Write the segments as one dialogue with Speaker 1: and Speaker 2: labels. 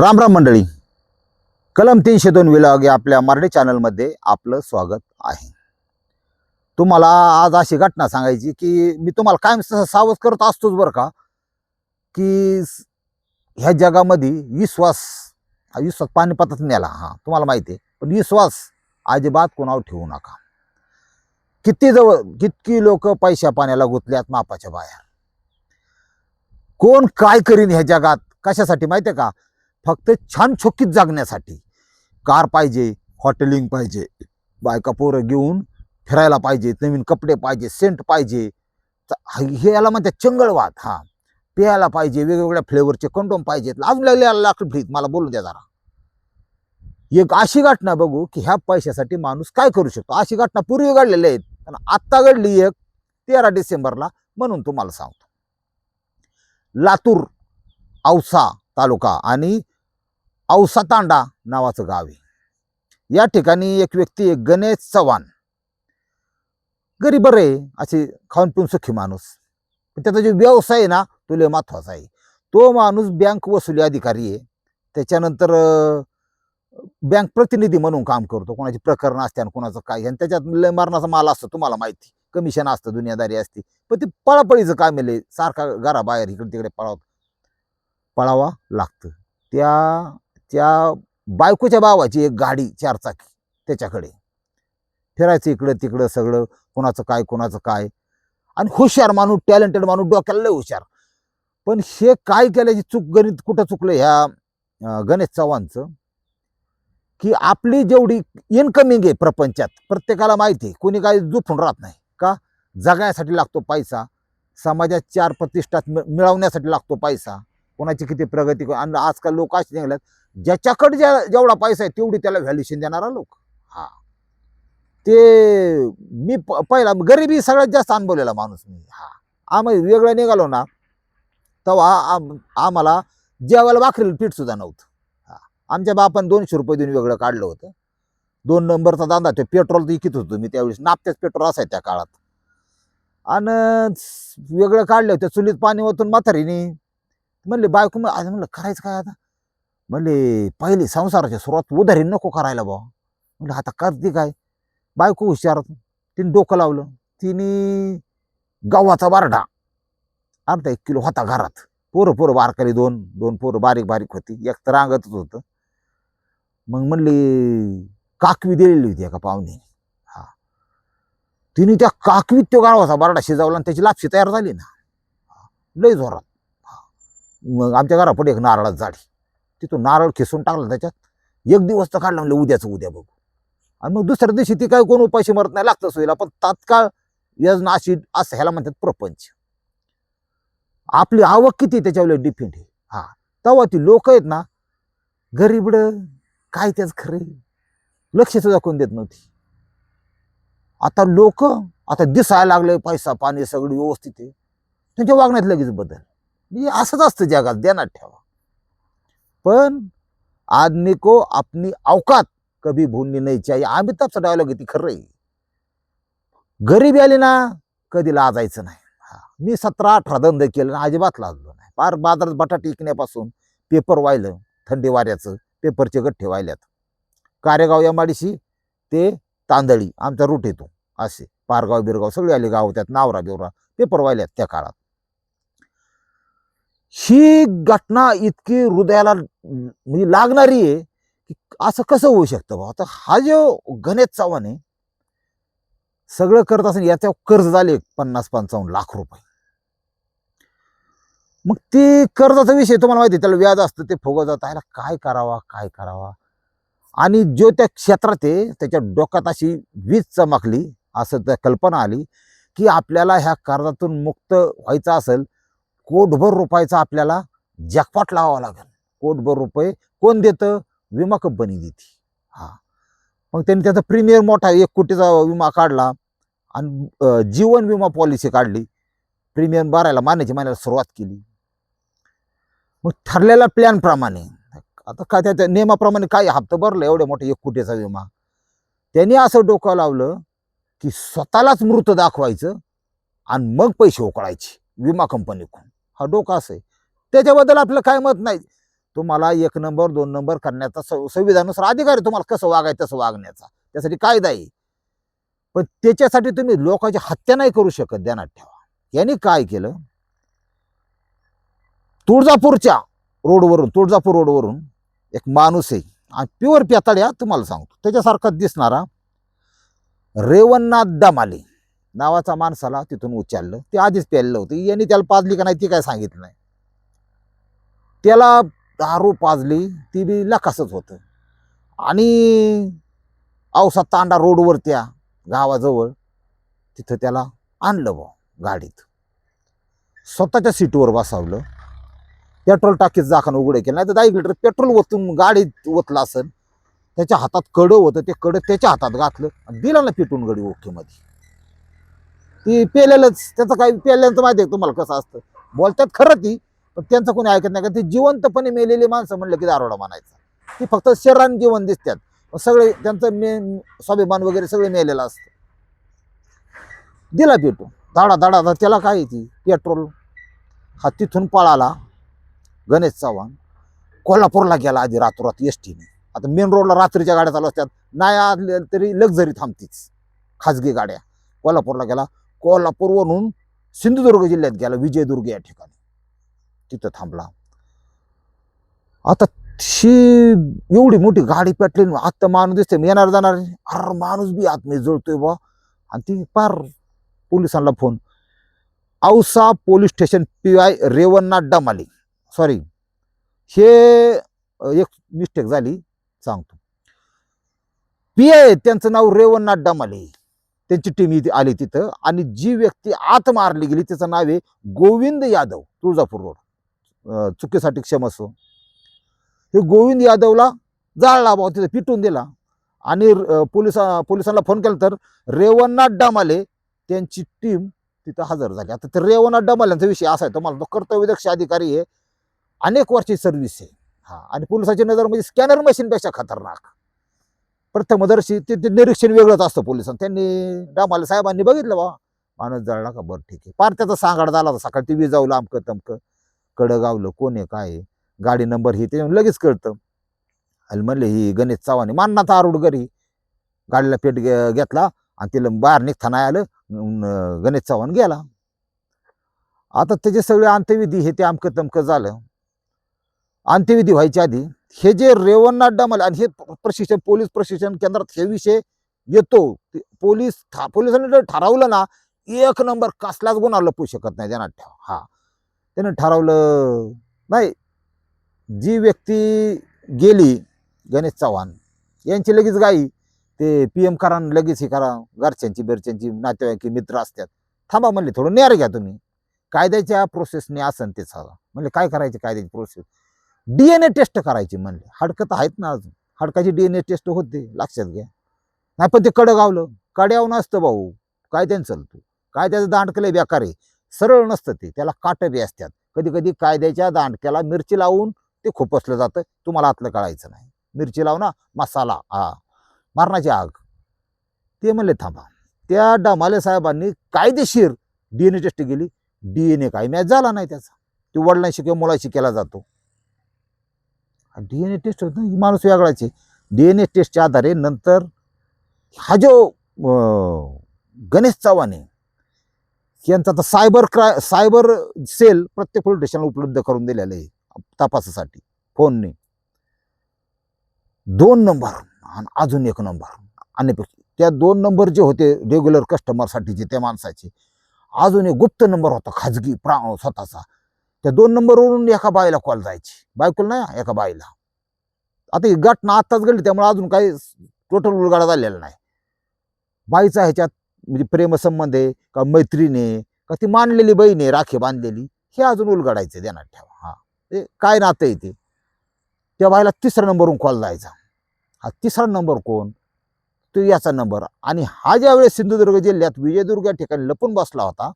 Speaker 1: राम राम मंडळी. कलम तीनशे दोन विलाग या आपल्या मराठी चॅनलमध्ये आपलं स्वागत आहे. तुम्हाला आज अशी घटना सांगायची की मी तुम्हाला कायम तसं सावध करत असतोच बरं का की ह्या जगामध्ये विश्वास हा विश्वास पानिपतात नेला. हा तुम्हाला माहिती आहे. पण विश्वास अजिबात कोणावर ठेवू नका. किती जवळ कितकी लोक पैशा पाण्याला गुंतल्यात मापाच्या बाहेर कोण काय करीन ह्या जगात? कशासाठी माहिती आहे का? फक्त छान छोकीत जगण्यासाठी कार पाहिजे हॉटेलिंग पाहिजे बायका पोरं घेऊन फिरायला पाहिजे नवीन कपडे पाहिजे सेंट पाहिजे. हे याला म्हणतात चंगळवाद. हा. प्यायला पाहिजे वेगवेगळ्या फ्लेवरचे कंडोम पाहिजेत. अजून लागले लाख फ्रीज मला बोलू द्या जरा. एक अशी घटना बघू की ह्या पैशासाठी माणूस काय करू शकतो? अशी घटना पूर्वी घडलेल्या आहेत. पण आत्ता घडली एक तेरा डिसेंबरला म्हणून तुम्हाला सांगतो. लातूर औसा तालुका आणि औसा तांडा नावाचं गाव आहे. या ठिकाणी एक व्यक्ती आहे गणेश चव्हाण. गरीब आहे असे खाऊन पिऊन सुखी माणूस. पण त्याचा जो व्यवसाय आहे ना तो लय महत्त्वाचा आहे. तो माणूस बँक वसुली अधिकारी आहे. त्याच्यानंतर बँक प्रतिनिधी म्हणून काम करतो. कोणाची प्रकरण असते आणि कोणाचं काय आणि त्याच्यात लय मरणाचा माल असतो तुम्हाला माहिती. कमिशन असतं दुनियादारी असते. पण ते पळापळीचं काम आहे सारखा घराबाहेर इकडे तिकडे पळाव पळावा लागतं. त्या त्या बायकोच्या भावाची एक गाडी चारचाकी त्याच्याकडे. फिरायचं इकडं तिकडं सगळं कोणाचं काय कोणाचं काय. आणि हुशार माणूस टॅलेंटेड माणूस डोक्याला लय हुशार. पण हे काय केल्याची चूक गणित कुठं चुकलं ह्या गणेश चव्हाणचं? की आपली जेवढी इन्कमिंग आहे प्रपंचात प्रत्येकाला माहिती आहे कोणी काही जुफून राहत नाही. का? जगायसाठी लागतो पैसा समाजात चार प्रतिष्ठात मिळवण्यासाठी लागतो पैसा. कोणाची किती प्रगती आणि आजकाल लोक असे निघाल्यात ज्याच्याकडे ज्या जेवढा पैसा आहे तेवढी त्याला व्हॅल्युशन देणारा लोक. हा. ते मी प- पहिला गरिबी सगळ्यात जास्त अनुभवलेला माणूस मी. हा. आम्ही वेगळं निघालो ना तेव्हा आम- आम्हाला जेवायला भाकरीला पीठ सुद्धा नव्हतं. हा. आमच्या बापानं दोनशे रुपये देऊन वेगळं काढलं होतं. दोन नंबरचा दांदा ते पेट्रोल इकित होतो मी त्यावेळेस. नापत्याच पेट्रोल असायचं त्या काळात. आणि वेगळं काढलं होतं. चुलीत पाणी ओतून म्हातारीने म्हणले बायको मग आज म्हणलं करायचं काय आता? म्हणले पहिली संसाराच्या सुरुवात उधारी नको करायला बा म्हणलं आता करते काय? बायको हुशार तिने डोकं लावलं तिने गव्हाचा बारडा अर्धा एक किलो होता घरात. पोरं पोरं बारकाली दोन दोन पोरं बारीक बारीक होती एक तर रांगतच होतं. मग म्हणले काकवी दिलेली होती एका पाहुणे हा. तिने त्या काकवीत तो गावाचा बारडा शिजवला आणि त्याची लापशी तयार झाली ना. हा. लय जोरात. मग आमच्या घरापुढे एक नारळात झाडी. तिथून नारळ खिसून टाकला त्याच्यात. एक दिवस तर काढला म्हणलं उद्याचं उद्या बघू. आणि मग दुसऱ्या दिवशी ती काय कोण उपाशी मरत नाही लागतं सोयीला. पण तात्काळ यज्ञ अशी असं ह्याला म्हणतात प्रपंच. आपली आवक किती त्याच्यावर डिपेंड आहे. हा. तेव्हा ती लोक आहेत ना गरीबड काय त्याच खरे लक्ष सुद्धा कोण देत नव्हती. आता लोक आता दिसायला लागले पैसा पाणी सगळी व्यवस्थित आहे. त्यांच्या वागण्यात लगेच बदल. म्हणजे असंच असतं जगात ध्यानात ठेवा. पण आदमी को अपनी अवकात कभी भूलनी नाही चाहिए. अमिताभचा डायलॉग आहे ती खरं आहे. गरीबी आली ना कधी लाजायचं नाही. हा मी सतरा अठरा धंदे केले ना अजिबात लाजलो नाही. फार बाजारात बटाटे विकण्यापासून पेपर वाहिलं थंडी वाऱ्याचं पेपरचे गठ्ठे वाहिल्यात. कारेगाव एमाडीशी ते तांदळी आमचा रूट येतो असे पारगाव बिरगाव सगळे आले गाव त्यात नावरा बिवरा पेपर वाहिल्यात त्या काळात. ही घटना इतकी हृदयाला म्हणजे लागणारी आहे की असं कसं होऊ शकतं बा आता हा जो गणेश चव्हाण आहे सगळं करत असं याच्या कर्ज झाले पन्नास पंचावन्न लाख रुपये. मग ते कर्जाचा विषय तुम्हाला माहिती आहे, त्याला व्याज असतं ते फुगत जात ह्याला काय करावा काय करावा? आणि जो त्या क्षेत्रात आहे त्याच्या डोक्यात अशी वीज चमकली असं त्या कल्पना आली की आपल्याला ह्या कर्जातून मुक्त व्हायचं असेल कोटभर रुपयाचा आपल्याला जॅकपॉट लावावा लागेल. कोटभर रुपये कोण देतं? विमा कंपनी देते. हा. मग त्यांनी त्याचा प्रीमियर मोठा एक कोटीचा विमा काढला आणि जीवन विमा पॉलिसी काढली. प्रीमियम भरायला मानायची महिन्याला सुरुवात केली. मग ठरलेल्या प्लॅनप्रमाणे आता काय त्या नियमाप्रमाणे काय हप्ता भरला एवढ्या मोठ्या एक कोटीचा विमा? त्यांनी असं डोकं लावलं की स्वतःलाच मृत दाखवायचं आणि मग पैसे उकळायचे विमा कंपनीकडून. हा डोका असं. आहे त्याच्याबद्दल आपलं काय मत नाही. तुम्हाला एक नंबर दोन नंबर करण्याचा संविधानानुसार अधिकार आहे तुम्हाला कसं वागायचं तसं वागण्याचा. त्यासाठी कायदा आहे. पण त्याच्यासाठी तुम्ही लोकांची हत्या नाही करू शकत ध्यानात ठेवा. यांनी काय केलं? तुळजापूरच्या रोडवरून तुळजापूर रोडवरून एक माणूस आहे. आणि प्युअर पेताड्या तुम्हाला सांगतो. त्याच्यासारखा दिसणारा रेवणनाथ दमाले. नावाचा माणसाला तिथून उचललं. ते आधीच प्यायलं होतं. यांनी त्याला पाजली का नाही ती काय सांगितलं नाही. त्याला दारू पाजली ती बी लकासच होतं. आणि औसा तांडा रोडवर त्या गावाजवळ तिथं त्याला आणलं बा गाडीत. स्वतःच्या सीटवर बसावलं. पेट्रोल टाकीत जाखानं उघडे केलं. नाही तर दहा एक लिटर पेट्रोल ओतून गाडीत ओतलं असेल त्याच्या हातात कडं होतं. ते कडं त्याच्या हातात घातलं आणि दिलं ना पिटून गडी ओकेमध्ये. ती पेलेलंच त्याचं काही पेल्याचं माहिती आहे तुम्हाला कसं असतं? बोलतात खरं ती पण त्यांचं कोणी ऐकत नाही. का ती जिवंतपणे मेलेली माणसं म्हणलं की दारोडा म्हणायचा. ती फक्त शरीराने जीवन दिसतात सगळे त्यांचं मे स्वाभिमान वगैरे सगळे मेलेलं असतं. दिला पेटू धाडा धाडा धाडा. त्याला काय ती? पेट्रोल. हा तिथून पळाला. गणेश चव्हाण. कोल्हापूरला गेला आधी रातोरात एस टीने आता मेन रोडला रात्रीच्या गाड्या चालू असतात. नाही आले तरी लक्झरी थांबतीच. खाजगी गाड्या. कोल्हापूरला गेला. कोल्हापूरवरून सिंधुदुर्ग जिल्ह्यात गेला विजयदुर्ग या ठिकाणी. तिथं थांबला. आता ही एवढी मोठी गाडी पेटली आत्ता माणूस दिसते मी येणार जाणार अरे माणूस बी आतमध्ये जळतोय बा. आणि ती पार पोलिसांना phone. Ausa police station P I Revanna Damali. Sorry हे एक मिस्टेक झाली. सांगतो. पी आय त्यांचं नाव रेवन्ना डमाली. त्यांची टीम इथे आली तिथं. आणि जी व्यक्ती आत मारली गेली तिचं नाव आहे गोविंद यादव तुळजापूर रोड. चुकीसाठी क्षमस्व हे गोविंद यादवला जाळला बा तिथं पिटून दिला. आणि पोलिसा पोलिसांना फोन केला तर रेवन्नाथ डमाले त्यांची टीम तिथं हजर झाली. आता ते रेवणनाथ डमाल्यांचा विषय असा आहे तुम्हाला तो कर्तव्यदक्ष अधिकारी आहे. अनेक वर्षी सर्व्हिस आहे. हा आणि पोलिसाची नजर म्हणजे स्कॅनर मशीनपेक्षा खतरनाक. प्रथमदर्शी ते ते निरीक्षण वेगळंच असतं पोलिसांना त्यांनी डामाले साहेबांनी बघितलं बा. माणूस जळला का? बरं ठीक आहे. पार त्याचा सांगाड झाला होता. सकाळी टी व्ही जाऊला अमकं तमकं. कडं गावलं कोण आहे काय गाडी नंबर ही ते लगेच कळतं. आणि म्हणले ही गणेश चव्हाण आहे. माननाचा आरूड घरी. गाडीला पेट घेतला आणि तिला बाहेर निघताना आलं. गणेश चव्हाण गेला. आता त्याचे सगळे अंत्यविधी हे ते अमकं तमकं झालं. अंत्यविधी व्हायच्या आधी हे जे रेवन्ना डमाल आणि हे प्रशिक्षण पोलीस प्रशिक्षण केंद्रात हे विषय येतो. ते पोलीस ठा- पोलिसांनी जर ठरवलं ना एक नंबर कसलाच गुन्हा लपू शकत नाही त्यांना ठेव हा. त्यानं ठरवलं नाही. जी व्यक्ती गेली गणेश चव्हाण यांची लगेच गाई ते पी एम करा लगेच हे करा घरच्यांची बिरच्यांची नातेवाईकी मित्र असतात. थांबा म्हणले थोडं न्यार घ्या तुम्ही. कायद्याच्या प्रोसेसने असन ते सगळं म्हणले काय करायचे कायद्याची प्रोसेस डीएनए टेस्ट करायची म्हणले. हाडकं तर आहेत ना अजून. हाडकाची डीएनए टेस्ट होते. लक्षात घ्या. नाही पण ते कडं गावलं कड्याव नसतं भाऊ. काय त्यांचं काय त्याचं दांडकलं बेकार आहे. सरळ नसतं ते. त्याला काटं बी असतात. कधी कधी कायद्याच्या दांडक्याला मिरची लावून ते खोपसलं जातं. तुम्हाला आतलं कळायचं नाही. मिरची लाव ना मसाला. हा. मारणाची आग. ते म्हणले थांबा. त्या डमाले साहेबांनी कायदेशीर ए टेस्ट केली. डी एन ए काय मॅच झाला नाही त्याचा. ते वडिलांशी किंवा मुलाशी केला जातो. डीएनए टेस्ट होत ही माणूस व्यागडायचे डी एन डीएनए टेस्टच्या आधारे नंतर हा जो गणेश चव्हाण आहे यांचा आता सायबर क्राय सायबर सेल प्रत्येक पोलीस स्टेशनला उपलब्ध करून दिलेलं आहे तपासासाठी फोनने. दोन नंबर आणि अजून एक नंबर. आणि त्या दोन नंबर जे होते रेग्युलर कस्टमरसाठीचे त्या माणसाचे अजून एक गुप्त नंबर होता खाजगी प्रा स्वतःचा. त्या दोन नंबरवरून एका बाईला कॉल जायची. बायकोला नाही एका बाईला. आता ही घटना आत्ताच घडली त्यामुळे अजून काही टोटल उलगाडा झालेला नाही. बाईचा ह्याच्यात म्हणजे प्रेमसंबंध आहे का मैत्रीण आहे का ती मानलेली बहीण आहे राखी बांधलेली हे अजून उलगडायचं देणार ठेवा. हा. ते काय नातं आहे ते? त्या बाईला तिसऱ्या नंबरवरून कॉल जायचा. हा तिसरा नंबर कोण? तो याचा नंबर. आणि हा ज्यावेळेस सिंधुदुर्ग जिल्ह्यात विजयदुर्ग या ठिकाणी लपून बसला होता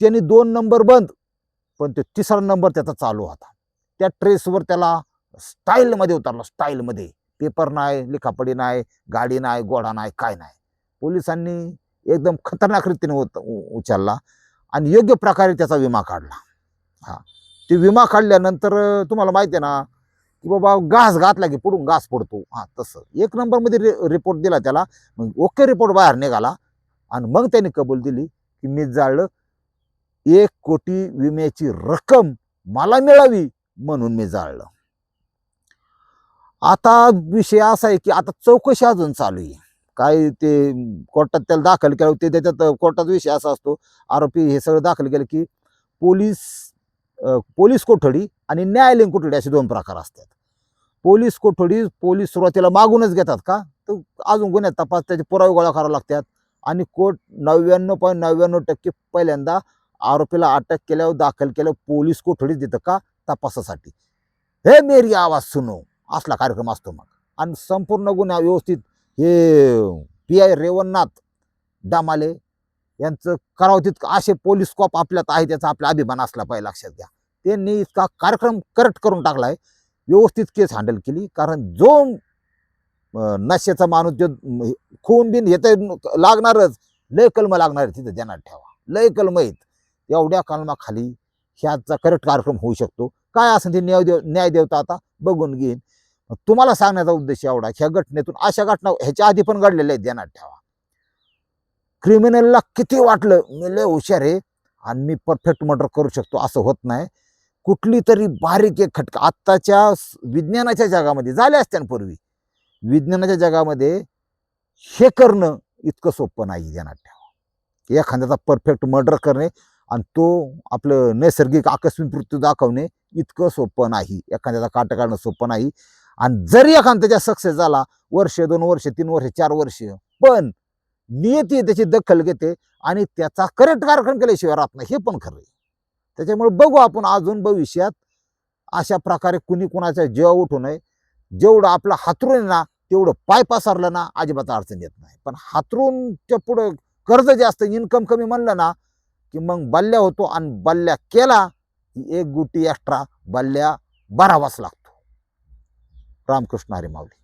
Speaker 1: त्यांनी दोन नंबर बंद पण तो तिसरा नंबर त्याचा चालू होता. त्या ट्रेसवर त्याला स्टाईलमध्ये उतरला स्टाईलमध्ये. पेपर नाही लिखापडी नाही गाडी नाही घोडा नाही काय नाही. पोलिसांनी एकदम खतरनाक रीतीने उत उचलला आणि योग्य प्रकारे त्याचा विमा काढला. हा. ते विमा काढल्यानंतर तुम्हाला माहिती आहे ना की बाबा घास घातला की पुढून घास पडतो. हा तसं. एक नंबरमध्ये रि रिपोर्ट दिला त्याला. मग ओके रिपोर्ट बाहेर निघाला आणि मग त्यांनी कबूल दिली की मी जाळलं एक कोटी विम्याची रक्कम मला मिळावी म्हणून मी जाळलं. आता विषय असा आहे की आता चौकशी अजून चालू आहे. काय ते कोर्टात त्याला दाखल केलं ते त्याच्यात कोर्टात विषय असा असतो आरोपी हे सगळं दाखल केलं की पोलीस पोलीस कोठडी आणि न्यायालयीन कोठडी असे दोन प्रकार असतात. पोलीस कोठडी पोलीस सुरुवातीला मागूनच घेतात का? तर अजून गुन्ह्यात तपास त्याचे पुरावे गोळा करावे लागतात. आणि कोर्ट नव्याण्णव पॉईंट नव्याण्णव टक्के पहिल्यांदा आरोपीला अटक केल्यावर दाखल केल्यावर पोलीस कोठडीच देतं का? तपासासाठी. हे मेरी आवाज सुनो. असला कार्यक्रम असतो मग. आणि संपूर्ण गुन्हा व्यवस्थित हे पी आय रेवणनाथ डामाले यांचं करावं तितकं असे पोलीस कॉप आपल्यात आहे त्याचा आपला अभिमान असला पाहिजे लक्षात घ्या. त्यांनी इतका कार्यक्रम करेक्ट करून टाकलाय व्यवस्थित केस हँडल केली कारण जो नशेचा माणूस जो खून बिन येत लागणारच. लय कलम लागणार तिथं ध्यानात ठेवा. लय कलम आहेत. एवढ्या कलमाखाली ह्याचा करेक्ट कार्यक्रम होऊ शकतो. काय असं ते न्याय देव न्याय देवता आता बघून घेईन. तुम्हाला सांगण्याचा उद्देश एवढा ह्या घटनेतून अशा घटना ह्याच्या आधी पण घडलेल्या आहेत ध्यानात ठेवा. क्रिमिनलला किती वाटलं मी लय हुशार आहे आणि मी परफेक्ट मर्डर करू शकतो असं होत नाही. कुठली तरी बारीक एक खटका आत्ताच्या विज्ञानाच्या जगामध्ये झाल्या असत्या ना पूर्वी. विज्ञानाच्या जगामध्ये हे करणं इतकं सोपं नाही ध्यानात ठेवा. एखाद्याचा परफेक्ट मर्डर करणे आणि तो आपलं नैसर्गिक आकस्मिक मृत्यू दाखवणे इतकं सोपं नाही. एखाद्याचा काट काढणं सोपं नाही. आणि जरी एखाद्याचा त्याच्या सक्सेस झाला वर्ष दोन वर्ष तीन वर्ष चार वर्ष पण नियती त्याची दखल घेते आणि त्याचा करेक्ट कार्यक्रम केल्याशिवाय राहत नाही हे पण खरं आहे. त्याच्यामुळे बघू आपण अजून भविष्यात अशा प्रकारे कुणी कुणाच्या जेव उठू नये. जेवढं आपलं हातरून ना तेवढं पाय पसरलं ना अजिबात अडचण येत नाही. पण हातरूनच्या पुढं कर्ज जास्त इन्कम कमी म्हणलं ना की मग बल्ल्या होतो आणि बल्ल्या केला की एक गुटी एक्स्ट्रा बल्ल्या भरावाच लागतो. रामकृष्ण हरी माऊली.